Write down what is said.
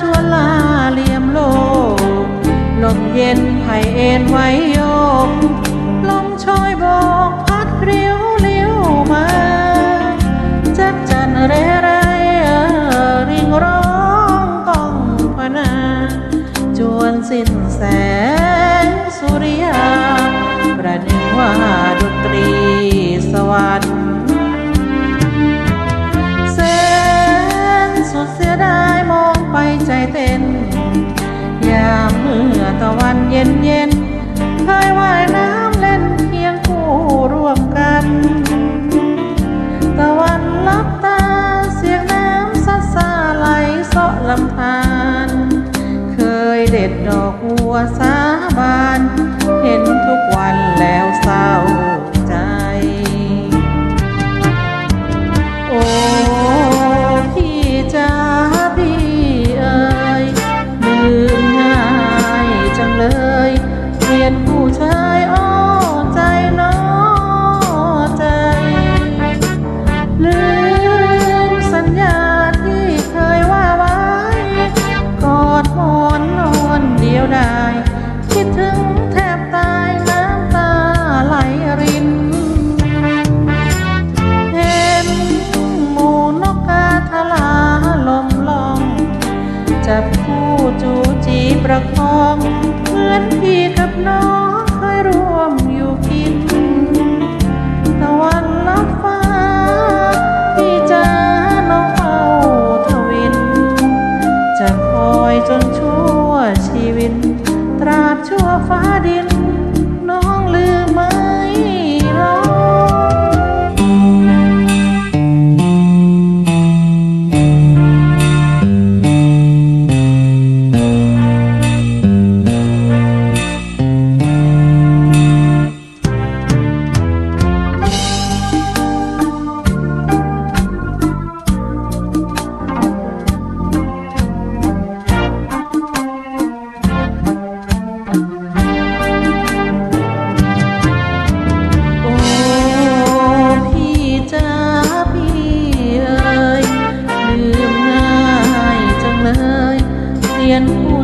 ชวนลาเลี่ยมโลกลมเย็นไผเอ็นไว้โยกลมช้อยบอก ตะวันเย็นเย็นเคยว่ายน้ำเล่นเคียงคู่ร่วมกัน ตะวันลับตาเสียงน้ำซาซาไหลเสาะลำธารเคยเด็ดดอกบัวสาบาน เห็นทุกวันแล้วเศร้า You. kadir. รียนรู้